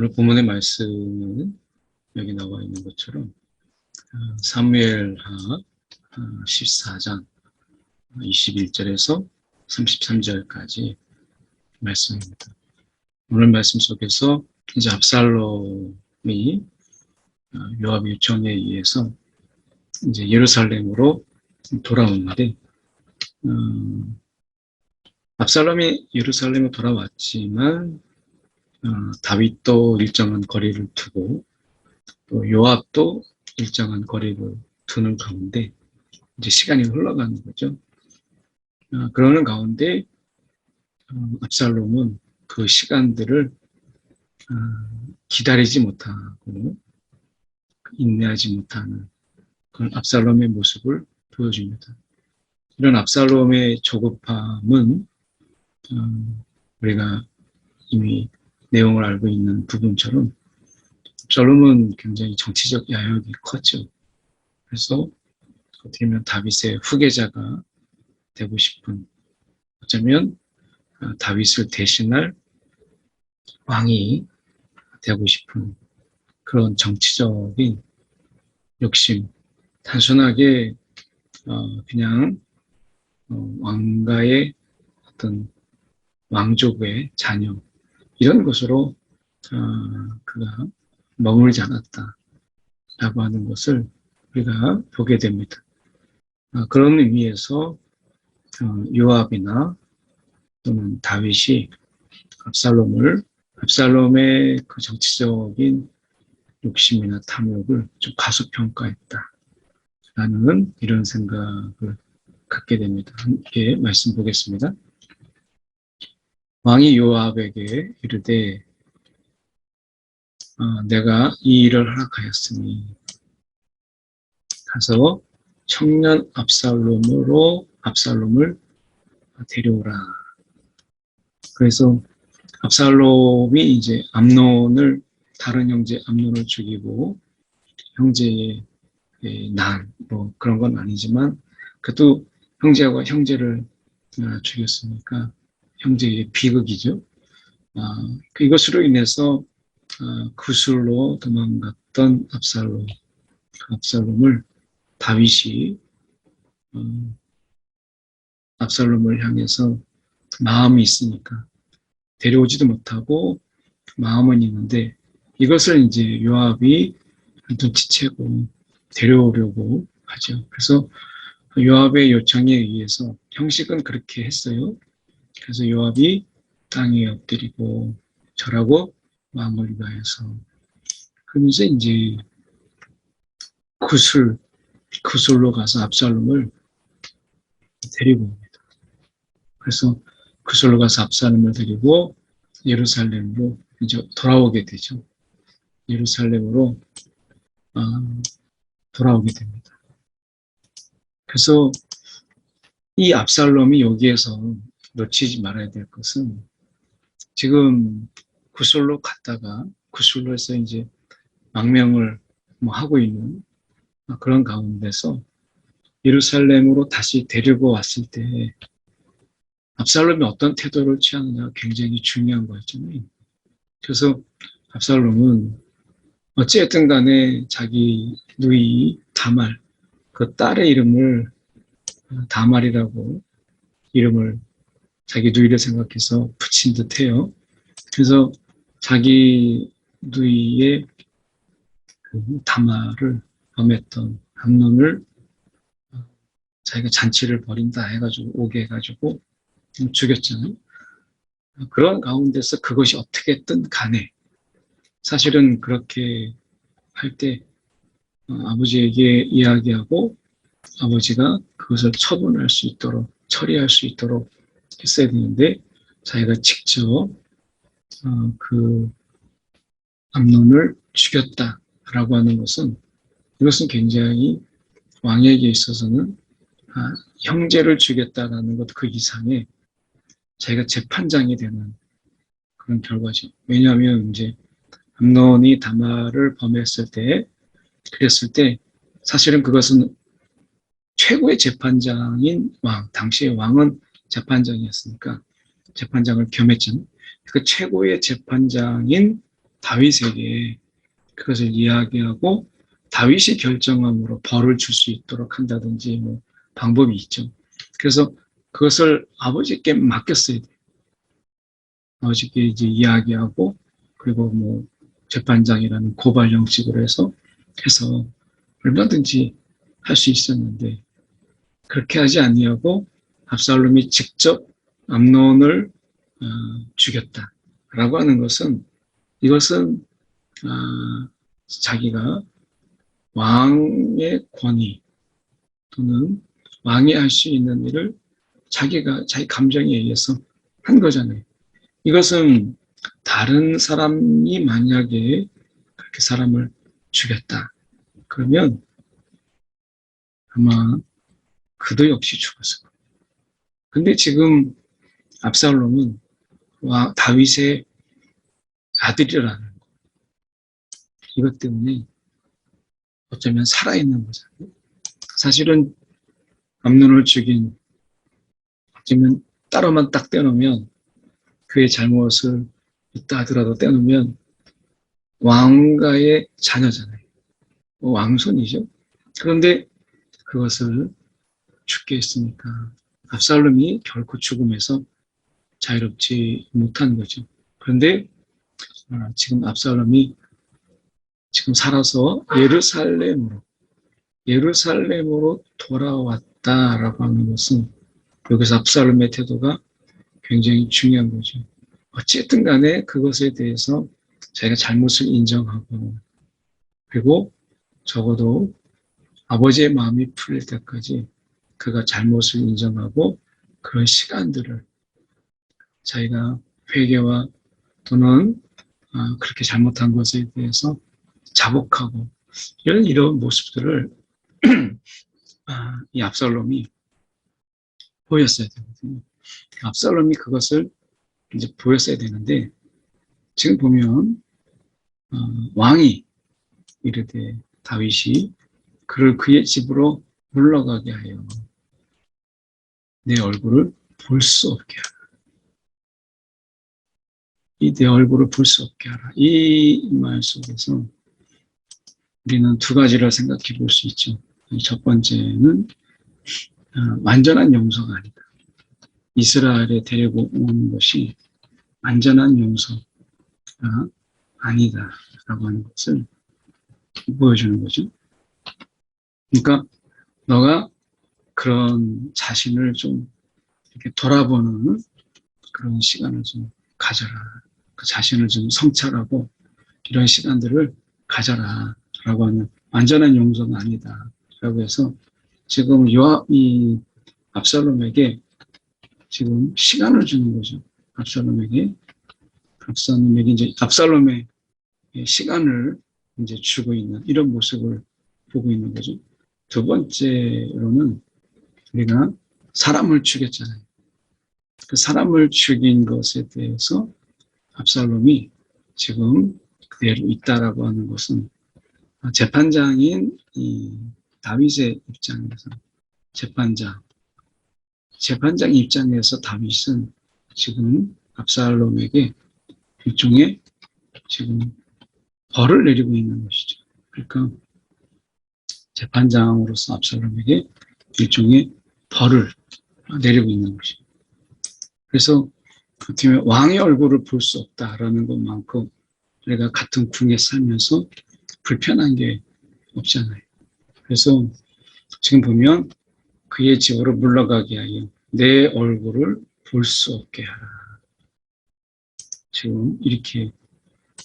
오늘 본문의 말씀은 여기 나와 있는 것처럼 어, 사무엘하 14장 21절에서 33절까지 말씀입니다. 오늘 말씀 속에서 이제 압살롬이 어, 요압 요청에 의해서 이제 예루살렘으로 돌아오는데 어, 압살롬이 예루살렘에 돌아왔지만 어, 다윗도 일정한 거리를 두고 또 요압도 일정한 거리를 두는 가운데 이제 시간이 흘러가는 거죠. 어, 그러는 가운데 어, 압살롬은 그 시간들을 어, 기다리지 못하고 인내하지 못하는 그런 압살롬의 모습을 보여줍니다. 이런 압살롬의 조급함은 어, 우리가 이미 내용을 알고 있는 부분처럼 압살롬은 굉장히 정치적 야욕이 컸죠. 그래서 어떻게 보면 다윗의 후계자가 되고 싶은 어쩌면 어, 다윗을 대신할 왕이 되고 싶은 그런 정치적인 욕심, 단순하게 어, 그냥 어, 왕가의 어떤 왕족의 자녀 이런 것으로 어, 그가 머물지 않았다라고 하는 것을 우리가 보게 됩니다. 어, 그런 의미에서 어, 요압이나 또는 다윗이 압살롬을 압살롬의 그 정치적인 욕심이나 탐욕을 좀 가소평가했다 라는 이런 생각을 갖게 됩니다. 함께 말씀 보겠습니다. 왕이 요압에게 이르되 어, 내가 이 일을 허락하였으니 가서 청년 압살롬으로 압살롬을 데려오라. 그래서 압살롬이 이제 암논을 다른 형제 암논을 죽이고 형제의 난 뭐 그런 건 아니지만 그래도 형제와 형제를 어, 죽였으니까 형제의 비극이죠. 아, 그 이것으로 인해서 아, 구술로 도망갔던 압살롬, 그 압살롬을 다윗이 어, 압살롬을 향해서 마음이 있으니까 데려오지도 못하고 마음은 있는데 이것을 이제 요압이 눈치채고 데려오려고 하죠. 그래서 요압의 요청에 의해서 형식은 그렇게 했어요. 그래서 요압이 땅에 엎드리고 절하고 마음을 다해서 그러면서 이제 구슬 구슬로 가서 압살롬을 데리고 옵니다. 그래서 구슬로 가서 압살롬을 데리고 예루살렘으로 이제 돌아오게 되죠. 예루살렘으로 아, 돌아오게 됩니다. 그래서 이 압살롬이 여기에서 놓치지 말아야 될 것은 지금 구술로 갔다가 구술로에서 이제 망명을 뭐 하고 있는 그런 가운데서 예루살렘으로 다시 데리고 왔을 때 압살롬이 어떤 태도를 취하느냐가 굉장히 중요한 거였잖아요. 그래서 압살롬은 어찌했든 간에 자기 누이 다말, 그 딸의 이름을 다말이라고 이름을 자기 누이를 생각해서 붙인 듯 해요. 그래서 자기 누이의 그 다말을 범했던 암론을 자기가 잔치를 벌인다 해가지고 오게 해가지고 죽였잖아요. 그런 가운데서 그것이 어떻게든 간에 사실은 그렇게 할 때 아버지에게 이야기하고 아버지가 그것을 처분할 수 있도록 처리할 수 있도록 했어야 되는데 자기가 직접 어, 그 암론을 죽였다라고 하는 것은 이것은 굉장히 왕에게 있어서는 아, 형제를 죽였다라는 것 그 이상의 자기가 재판장이 되는 그런 결과죠. 왜냐하면 이제 암론이 다마를 범했을 때 그랬을 때 사실은 그것은 최고의 재판장인 왕, 당시의 왕은 재판장이었으니까 재판장을 겸했잖아요. 그 최고의 재판장인 다윗에게 그것을 이야기하고 다윗이 결정함으로 벌을 줄 수 있도록 한다든지 뭐 방법이 있죠. 그래서 그것을 아버지께 맡겼어야 돼요. 아버지께 이제 이야기하고 그리고 뭐 재판장이라는 고발 형식으로 해서 해서 얼마든지 할 수 있었는데 그렇게 하지 아니하고 압살롬이 직접 암론을 어, 죽였다라고 하는 것은 이것은 아, 자기가 왕의 권위 또는 왕이 할 수 있는 일을 자기가 자기 감정에 의해서 한 거잖아요. 이것은 다른 사람이 만약에 그렇게 사람을 죽였다. 그러면 아마 그도 역시 죽었을 거예요. 근데 지금 압살롬은 와 다윗의 아들이라는 거. 이것 때문에 어쩌면 살아있는 거잖아요. 사실은 암론을 죽인 어쩌면 따로만 딱 떼놓으면 그의 잘못을 있다 하더라도 떼놓으면 왕가의 자녀잖아요. 뭐 왕손이죠. 그런데 그것을 죽게 했으니까 압살롬이 결코 죽음에서 자유롭지 못한 거죠. 그런데 아, 지금 압살롬이 지금 살아서 예루살렘으로 예루살렘으로 돌아왔다라고 하는 것은 여기서 압살롬의 태도가 굉장히 중요한 거죠. 어쨌든 간에 그것에 대해서 자기가 잘못을 인정하고 그리고 적어도 아버지의 마음이 풀릴 때까지 그가 잘못을 인정하고 그런 시간들을 자기가 회개와 또는 아, 그렇게 잘못한 것에 대해서 자복하고 이런 이런 모습들을 아, 이 압살롬이 보였어야 되거든요. 압살롬이 그것을 이제 보였어야 되는데 지금 보면 어, 왕이 이르되 다윗이 그를 그의 집으로 물러가게 하여 내 얼굴을 볼 수 없게 하라. 이 내 얼굴을 볼 수 없게 하라. 이 말 속에서 우리는 두 가지를 생각해 볼 수 있죠. 첫 번째는 어, 완전한 용서가 아니다. 이스라엘에 데리고 온 것이 완전한 용서가 아니다 라고 하는 것을 보여주는 거죠. 그러니까 너가 그런 자신을 좀 이렇게 돌아보는 그런 시간을 좀 가져라. 그 자신을 좀 성찰하고 이런 시간들을 가져라. 라고 하는 완전한 용서는 아니다. 라고 해서 지금 요압, 이 압살롬에게 지금 시간을 주는 거죠. 압살롬에게. 압살롬에게 이제 압살롬의 시간을 이제 주고 있는 이런 모습을 보고 있는 거죠. 두 번째로는 우리가 사람을 죽였잖아요. 그 사람을 죽인 것에 대해서 압살롬이 지금 그대로 있다라고 하는 것은 재판장인 이 다윗의 입장에서 재판장 재판장 입장에서 다윗은 지금 압살롬에게 일종의 지금 벌을 내리고 있는 것이죠. 그러니까 재판장으로서 압살롬에게 일종의 벌을 내리고 있는 것이죠. 그래서 어떻게 보면 왕의 얼굴을 볼 수 없다라는 것만큼 우리가 같은 궁에 살면서 불편한 게 없잖아요. 그래서 지금 보면 그의 집으로 물러가게 하여 내 얼굴을 볼 수 없게 하라. 지금 이렇게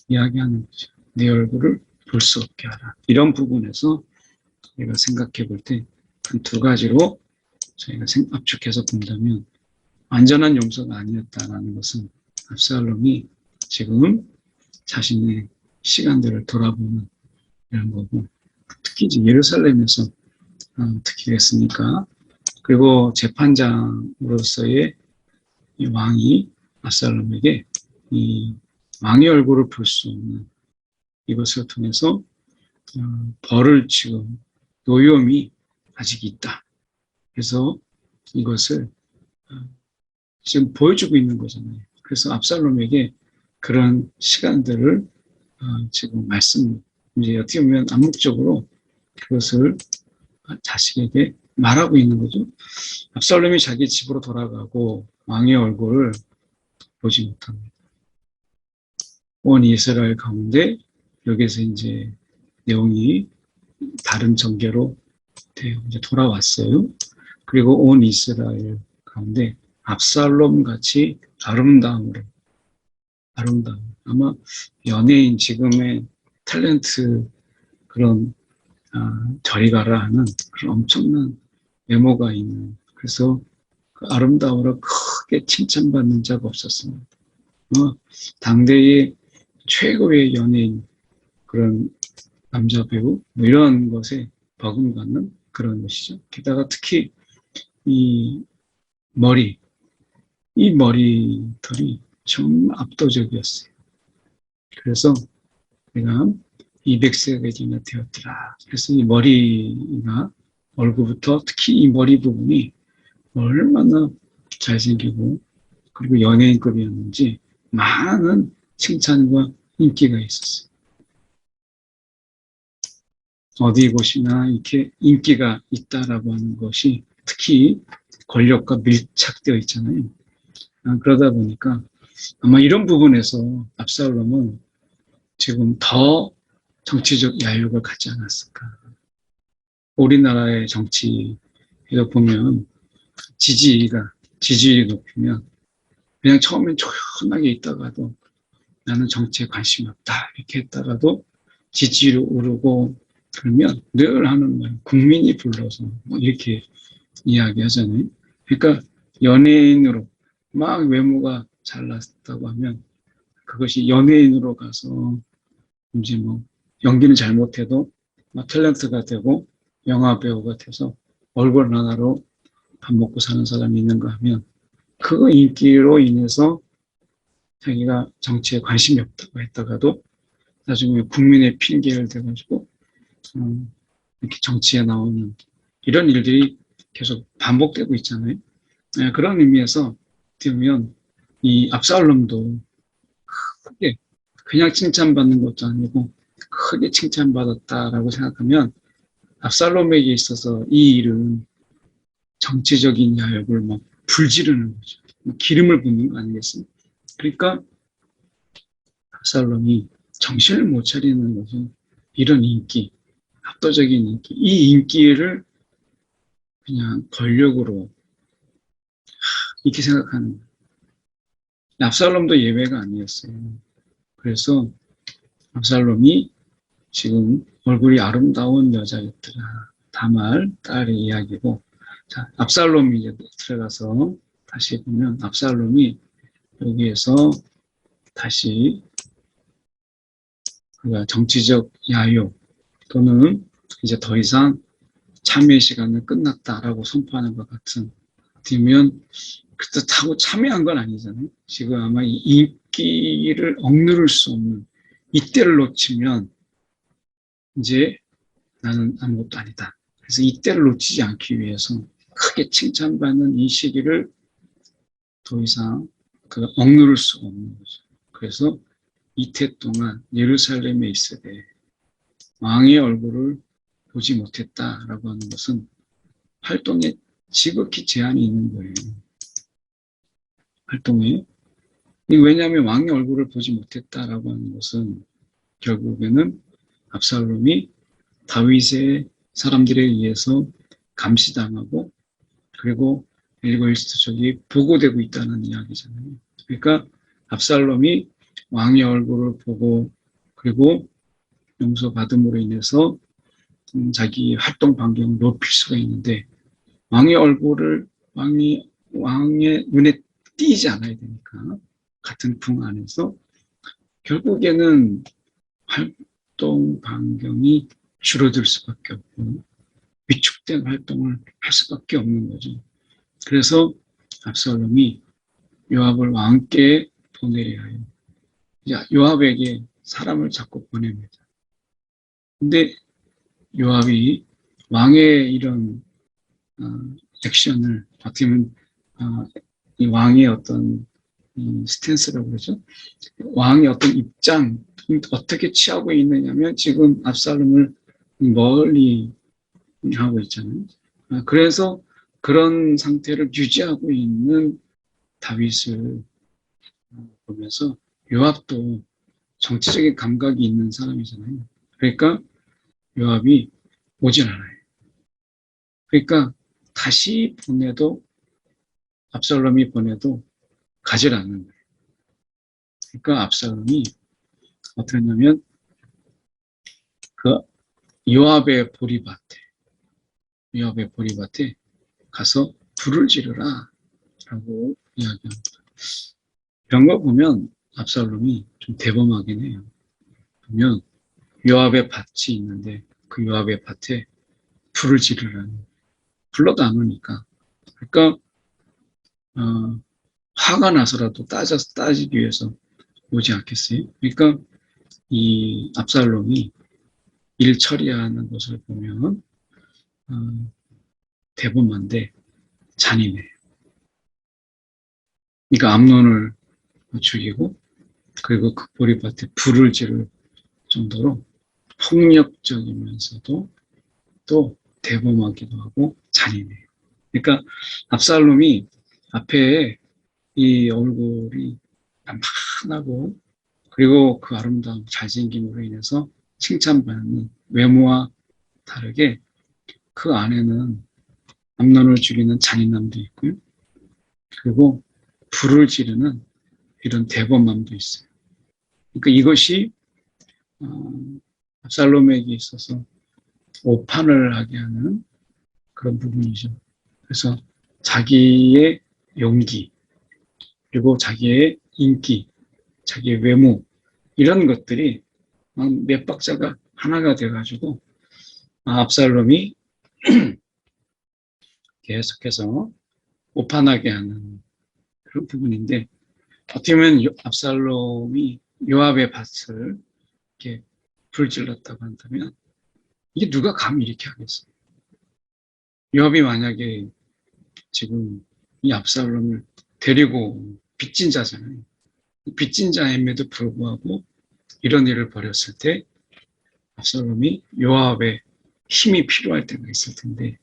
이야기하는 거죠. 내 얼굴을 볼 수 없게 하라. 이런 부분에서 우리가 생각해 볼 때 한 두 가지로 저희가 압축해서 본다면 완전한 용서가 아니었다라는 것은 압살롬이 지금 자신의 시간들을 돌아보는 이런 거고 특히 이제 예루살렘에서 어, 특히 그랬으니까 그리고 재판장으로서의 이 왕이 압살롬에게 이 왕의 얼굴을 볼 수 없는 이것을 통해서 어, 벌을 지금 노여움이 아직 있다. 그래서 이것을 어, 지금 보여주고 있는 거잖아요. 그래서 압살롬에게 그런 시간들을 어, 지금 말씀 이제 어떻게 보면 암묵적으로 그것을 자식에게 말하고 있는 거죠. 압살롬이 자기 집으로 돌아가고 왕의 얼굴을 보지 못합니다. 온 이스라엘 가운데 여기서 이제 내용이 다른 전개로 돼요. 돌아왔어요. 그리고 온 이스라엘 가운데 압살롬 같이 아름다움으로 아름다움 아마 연예인 지금의 탤런트 그런 아, 저리 가라 하는 그런 엄청난 외모가 있는 그래서 그 아름다움으로 크게 칭찬받는 자가 없었습니다. 어, 당대의 최고의 연예인 그런 남자 배우 뭐 이런 것에 버금가는 그런 것이죠. 게다가 특히 이 머리 이 머리털이 정말 압도적이었어요. 그래서 내가 200세가 지나 되었더라. 그래서 이 머리가 얼굴부터 특히 이 머리 부분이 얼마나 잘생기고 그리고 연예인급이었는지 많은 칭찬과 인기가 있었어요. 어디 곳이나 이렇게 인기가 있다라고 하는 것이 특히 권력과 밀착되어 있잖아요. 아, 그러다 보니까 아마 이런 부분에서 압살롬은 지금 더 정치적 야욕을 갖지 않았을까. 우리나라의 정치에서 보면 지지가, 지지율이 높으면 그냥 처음엔 조용하게 있다가도 나는 정치에 관심이 없다. 이렇게 했다가도 지지율이 오르고 그러면 늘 하는 말, 국민이 불러서 뭐 이렇게 이야기하잖아요. 그러니까 연예인으로 막 외모가 잘났다고 하면 그것이 연예인으로 가서 이제 뭐 연기는 잘못해도 막 탤런트가 되고 영화 배우가 돼서 얼굴 하나로 밥 먹고 사는 사람이 있는가 하면 그 인기로 인해서 자기가 정치에 관심이 없다고 했다가도 나중에 국민의 핑계를 대가지고 음, 이렇게 정치에 나오는 이런 일들이 계속 반복되고 있잖아요. 네, 그런 의미에서 보면 이 압살롬도 크게 그냥 칭찬받는 것도 아니고 크게 칭찬받았다라고 생각하면 압살롬에게 있어서 이 일은 정치적인 야욕을 막 불지르는 거죠. 기름을 붓는 거 아니겠습니까? 그러니까 압살롬이 정신을 못 차리는 거죠. 이런 인기, 압도적인 인기, 이 인기를 그냥 권력으로 이렇게 생각하는. 압살롬도 예외가 아니었어요. 그래서 압살롬이 지금 얼굴이 아름다운 여자였더라. 다말 딸의 이야기고 자 압살롬이 이제 들어가서 다시 보면 압살롬이 여기에서 다시 정치적 야욕 또는 이제 더 이상 참여 시간은 끝났다라고 선포하는 것 같은 되면 그렇다고 참여한 건 아니잖아요. 지금 아마 이 인기를 억누를 수 없는 이때를 놓치면 이제 나는 아무것도 아니다. 그래서 이때를 놓치지 않기 위해서 크게 칭찬받는 이 시기를 더 이상 그 억누를 수가 없는 거죠. 그래서 이태 동안 예루살렘에 있으되 왕의 얼굴을 보지 못했다라고 하는 것은 활동에 지극히 제한이 있는 거예요. 활동에. 왜냐하면 왕의 얼굴을 보지 못했다라고 하는 것은 결국에는 압살롬이 다윗의 사람들에 의해서 감시당하고 그리고 일곱 일스트족이 보고되고 있다는 이야기잖아요. 그러니까 압살롬이 왕의 얼굴을 보고 그리고 용서받음으로 인해서 음, 자기 활동 반경을 높일 수가 있는데 왕의 얼굴을 왕이 왕의 눈에 띄지 않아야 되니까 같은 궁 안에서 결국에는 활동 반경이 줄어들 수밖에 없고 위축된 활동을 할 수밖에 없는 거죠. 그래서 압살롬이 요압을 왕께 보내야 해요. 요압에게 사람을 자꾸 보냅니다. 근데 요압이 왕의 이런 어, 액션을 보면 어, 이 왕의 어떤 이 스탠스라고 그러죠. 왕의 어떤 입장, 어떻게 취하고 있느냐면 지금 압살롬을 멀리 하고 있잖아요. 아, 그래서 그런 상태를 유지하고 있는 다윗을 보면서 요압도 정치적인 감각이 있는 사람이잖아요. 그러니까 요압이 오질 않아요. 그러니까 다시 보내도 압살롬이 보내도 가질 않는 거예요. 그러니까 압살롬이 어떻게 했냐면 그 요압의 보리밭에 요압의 보리밭에 가서 불을 지르라 라고 이야기합니다. 이런 거 보면 압살롬이 좀 대범하긴 해요. 보면 요압의 밭이 있는데 그 요압의 밭에 불을 지르라니 불러도 안 오니까 그러니까 어, 화가 나서라도 따져서 따지기 위해서 오지 않겠어요? 그러니까 이 압살롬이 일 처리하는 것을 보면 어, 대범한데 잔인해요. 그러니까 암론을 죽이고 그리고 그 보리밭에 불을 지를 정도로 폭력적이면서도 또 대범하기도 하고 잔인해요. 그러니까 압살롬이 앞에 이 얼굴이 만만하고 그리고 그 아름다운 잘생김으로 인해서 칭찬받는 외모와 다르게 그 안에는 암론을 죽이는 잔인함도 있고요. 그리고 불을 지르는 이런 대범함도 있어요. 그러니까 이것이 어, 압살롬에게 있어서 오판을 하게 하는 그런 부분이죠. 그래서 자기의 용기, 그리고 자기의 인기, 자기의 외모, 이런 것들이 막몇 박자가 하나가 돼가지고 아, 압살롬이 계속해서 오판하게 하는 그런 부분인데 어떻게 보면 요- 압살롬이 요압의 밭을 이렇게 불질렀다고 한다면 이게 누가 감히 이렇게 하겠어요? 요압이 만약에 지금 이 압살롬을 데리고 빚진 자잖아요. 빚진 자임에도 불구하고 이런 일을 벌였을 때 압살롬이 요압의 힘이 필요할 때가 있을 텐데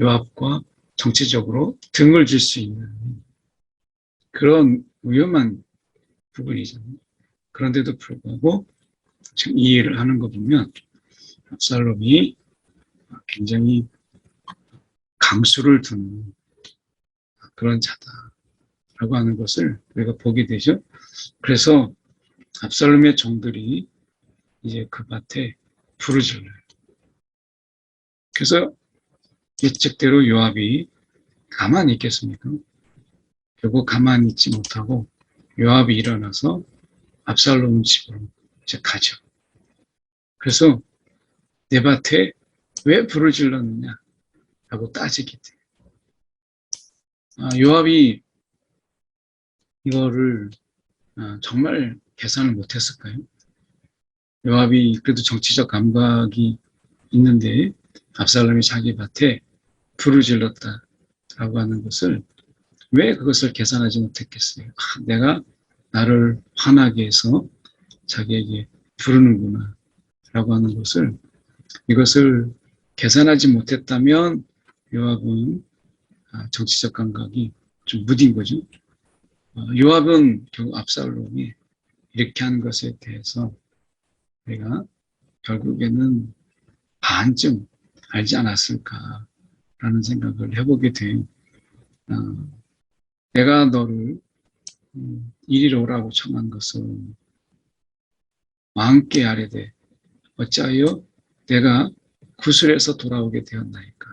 요압과 정치적으로 등을 줄수 있는 그런 위험한 부분이잖아요. 그런데도 불구하고 지금 이 일을 하는 거 보면 압살롬이 굉장히 강수를 두는 그런 자다라고 하는 것을 우리가 보게 되죠. 그래서 압살롬의 종들이 이제 그 밭에 불을 질러요. 그래서 예측대로 요압이 가만히 있겠습니까? 결국 가만히 있지 못하고 요압이 일어나서 압살롬 집으로 이제 가죠. 그래서 내 밭에 왜 불을 질렀느냐? 라고 따지게 돼요. 아, 요압이 이거를 아, 정말 계산을 못했을까요? 요압이 그래도 정치적 감각이 있는데 압살롬이 자기 밭에 불을 질렀다 라고 하는 것을 왜 그것을 계산하지 못했겠어요? 아, 내가 나를 화나게 해서 자기에게 부르는구나 라고 하는 것을 이것을 계산하지 못했다면 요압은 아, 정치적 감각이 좀 무딘 거죠. 어, 요압은 결국 압살롬이 이렇게 하는 것에 대해서 우리가 결국에는 반쯤 알지 않았을까라는 생각을 해보게 돼요. 어, 내가 너를 음, 이리로 오라고 청한 것은 왕께 아래되 어찌하여 내가 구슬에서 돌아오게 되었나이까.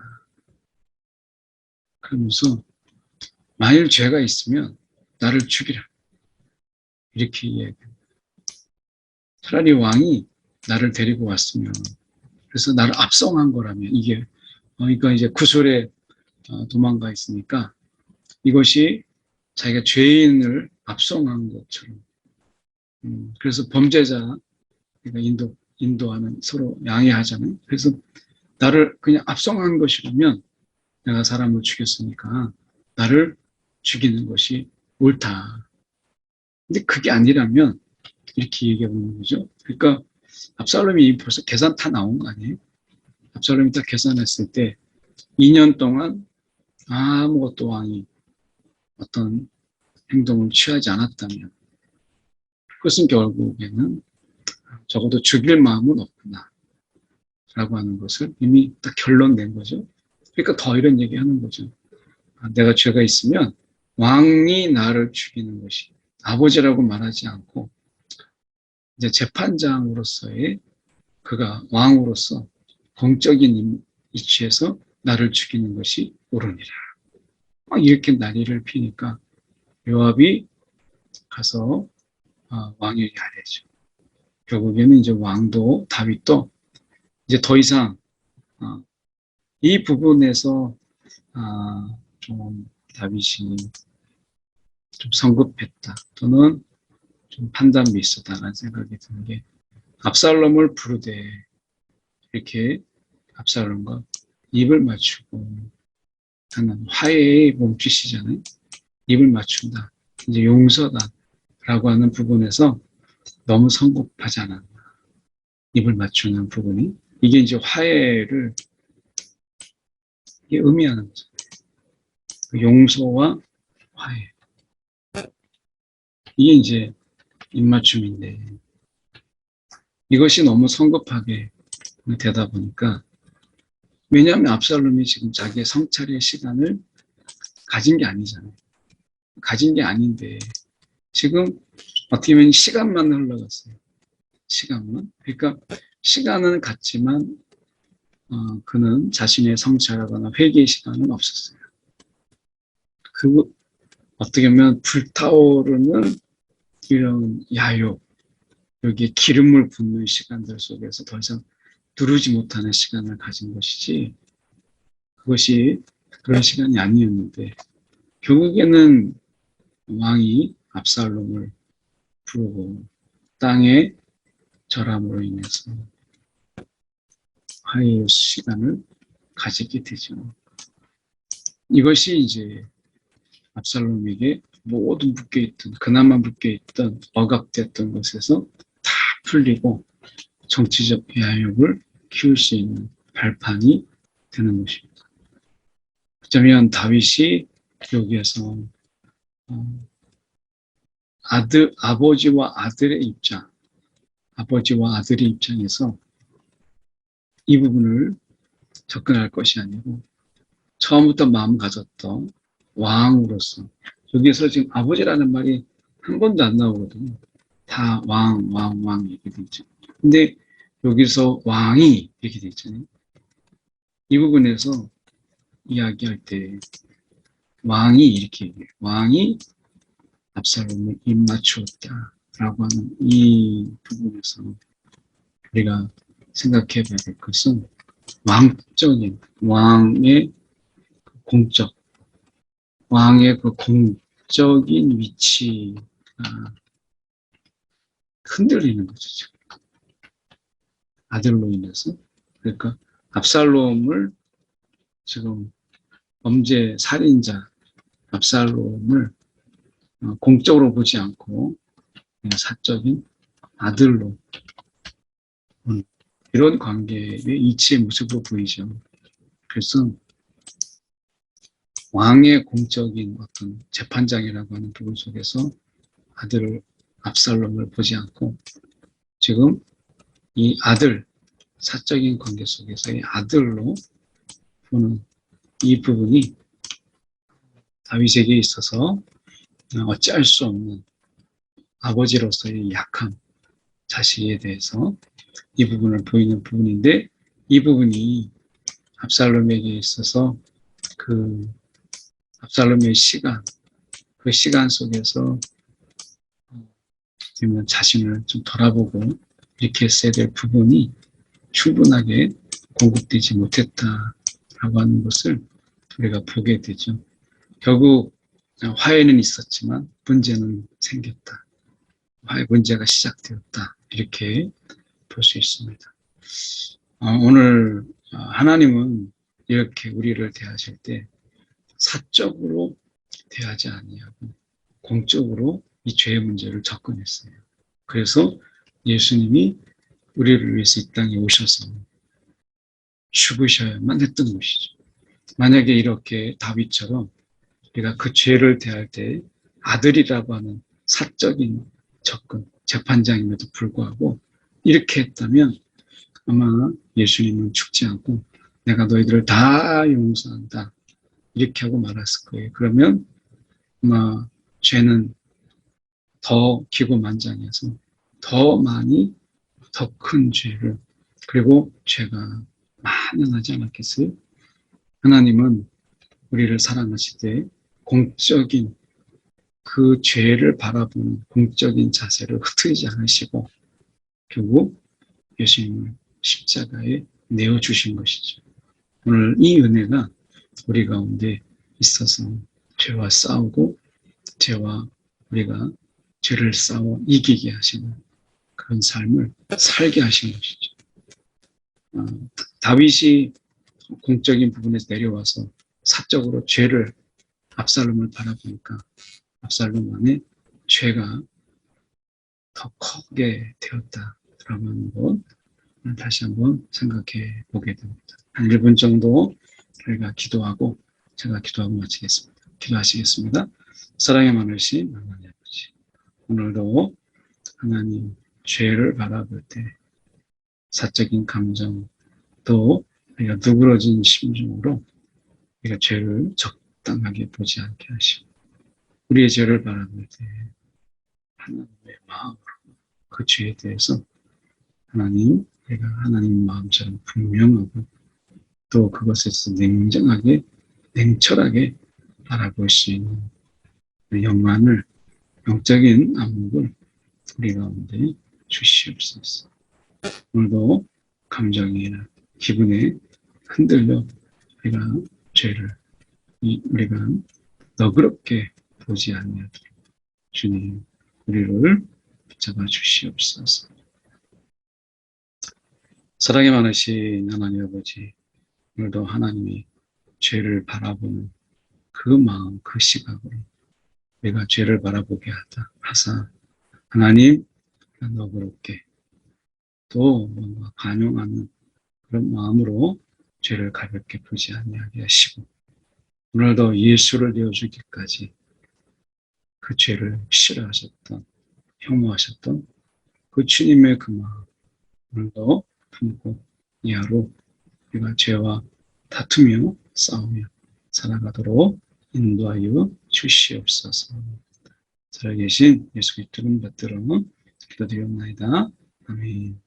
그러면서 만일 죄가 있으면 나를 죽이라. 이렇게 이야기합니다. 차라리 왕이 나를 데리고 왔으면 그래서 나를 압송한 거라면 이게 어, 그러니까 이제 구슬에 어, 도망가 있으니까 이것이 자기가 죄인을 압송한 것처럼 음, 그래서 범죄자 인도 인도하는 서로 양해하잖아요. 그래서 나를 그냥 압송한 것이라면 내가 사람을 죽였으니까 나를 죽이는 것이 옳다. 근데 그게 아니라면 이렇게 얘기해 보는 거죠. 그러니까 압살롬이 벌써 계산 다 나온 거 아니에요? 압살롬이 다 계산했을 때 2년 동안 아무것도 왕이 어떤 행동을 취하지 않았다면 그것은 결국에는 적어도 죽일 마음은 없구나 라고 하는 것을 이미 딱 결론 낸 거죠. 그러니까 더 이런 얘기 하는 거죠. 아, 내가 죄가 있으면 왕이 나를 죽이는 것이 아버지라고 말하지 않고 이제 재판장으로서의 그가 왕으로서 공적인 이치에서 나를 죽이는 것이 옳으니라. 막 이렇게 난리를 피니까 요압이 가서 어, 왕에게 하래죠. 결국에는 이제 왕도 다윗도 이제 더 이상 어, 이 부분에서 아, 좀 다윗이 좀 성급했다 또는 좀 판단 미스다라는 생각이 드는 게 압살롬을 부르되 이렇게 압살롬과 입을 맞추고 하는 화해의 몸짓이잖아요. 입을 맞춘다. 이제 용서다 라고 하는 부분에서 너무 성급하지 않았나. 입을 맞추는 부분이 이게 이제 화해를 의미하는 거죠. 그 용서와 화해. 이게 이제 입맞춤인데 이것이 너무 성급하게 되다 보니까 왜냐하면 압살롬이 지금 자기의 성찰의 시간을 가진 게 아니잖아요. 가진 게 아닌데 지금 어떻게 보면 시간만 흘러갔어요. 시간만. 그러니까 시간은 같지만 어, 그는 자신의 성찰하거나 회개의 시간은 없었어요. 그 어떻게 보면 불타오르는 이런 야욕, 여기에 기름을 붓는 시간들 속에서 더 이상 누르지 못하는 시간을 가진 것이지 그것이 그런 시간이 아니었는데 결국에는 왕이 압살롬을 부르고 땅의 절함으로 인해서 화해의 시간을 가지게 되죠. 이것이 이제 압살롬에게 모든 묶여있던, 그나마 묶여있던, 억압됐던 것에서 다 풀리고 정치적 야욕을 키울 수 있는 발판이 되는 것입니다. 어쩌면 다윗이 여기에서 어, 아들, 아버지와 아들의 입장, 아버지와 아들의 입장에서 이 부분을 접근할 것이 아니고 처음부터 마음 가졌던 왕으로서 여기에서 지금 아버지라는 말이 한 번도 안 나오거든요. 다 왕, 왕, 왕 이렇게 돼 있죠. 근데 여기서 왕이 이렇게 돼 있잖아요. 이 부분에서 이야기할 때 왕이 이렇게 얘기해요. 왕이 압살롬을 입맞추었다라고 하는 이 부분에서 우리가 생각해 봐야 될 것은 왕적인 왕의 공적 왕의 그 공적인 위치가 흔들리는 거죠. 지금. 아들로 인해서. 그러니까 압살롬을 지금 범죄 살인자 압살롬을 어, 공적으로 보지 않고 사적인 아들로 음, 이런 관계의 이치의 모습으로 보이죠. 그래서 왕의 공적인 어떤 재판장이라고 하는 부분 속에서 아들을 압살롬을 보지 않고 지금 이 아들 사적인 관계 속에서의 아들로 보는 이 부분이 다윗에게 있어서 어찌할 수 없는 아버지로서의 약한 자식에 대해서 이 부분을 보이는 부분인데 이 부분이 압살롬에게 있어서 그 압살롬의 시간, 그 시간 속에서 자신을 좀 돌아보고 이렇게 했어야 될 부분이 충분하게 공급되지 못했다라고 하는 것을 우리가 보게 되죠. 결국 화해는 있었지만 문제는 생겼다. 화해 문제가 시작되었다. 이렇게 볼 수 있습니다. 어, 오늘 어, 하나님은 이렇게 우리를 대하실 때 사적으로 대하지 아니하고 공적으로 이 죄의 문제를 접근했어요. 그래서 예수님이 우리를 위해서 이 땅에 오셔서 죽으셔야만 했던 것이죠. 만약에 이렇게 다윗처럼 우리가 그 죄를 대할 때 아들이라고 하는 사적인 접근, 재판장임에도 불구하고 이렇게 했다면 아마 예수님은 죽지 않고 내가 너희들을 다 용서한다. 이렇게 하고 말았을 거예요. 그러면 아마 죄는 더 기고만장해서 더 많이 더 큰 죄를 그리고 죄가 만연하지 않았겠어요? 하나님은 우리를 사랑하실 때 공적인 그 죄를 바라보는 공적인 자세를 흐트리지 않으시고 결국 예수님을 십자가에 내어주신 것이죠. 오늘 이 은혜가 우리 가운데 있어서 죄와 싸우고 죄와 우리가 죄를 싸워 이기게 하시는 그런 삶을 살게 하신 것이죠. 어, 다윗이 공적인 부분에서 내려와서 사적으로 죄를 압살롬을 바라보니까 압살롬 안에 죄가 더 크게 되었다라고 하는 것 다시 한번 생각해 보게 됩니다. 한 1분 정도 저희가 기도하고 제가 기도하고 마치겠습니다. 기도하시겠습니다. 사랑의 많으신 하나님 아버지 오늘도 하나님 죄를 바라볼 때 사적인 감정 또 우리가 누그러진 심중으로 우리가 죄를 적 당하게 보지 않게 하시고 우리의 죄를 바라볼 때 하나님의 마음으로 그 죄에 대해서 하나님 우리가 하나님 마음처럼 분명하고 또 그것에 서 냉정하게 냉철하게 바라볼 수 있는 그 영안을 영적인 안목을 우리 가운데 주시옵소서. 오늘도 감정이나 기분에 흔들려 우리가 죄를 이- 우리가 너그럽게 보지 않냐도록 주님 우리를 붙잡아 주시옵소서. 사랑이 많으신 하나님 아버지 오늘도 하나님이 죄를 바라보는 그 마음 그 시각으로 내가 죄를 바라보게 하다 하사 하나님 너그럽게 또 뭔가 관용하는 그런 마음으로 죄를 가볍게 보지 아니하게 하시고 오늘도 예수를 내어주기까지 그 죄를 싫어하셨던 혐오하셨던 그 주님의 그 마음 오늘도 품고 이 하루 우리가 죄와 다투며 싸우며 살아가도록 인도하여 주시옵소서. 살아계신 예수 그리스도를 받들어 기도드리옵나이다. 아멘.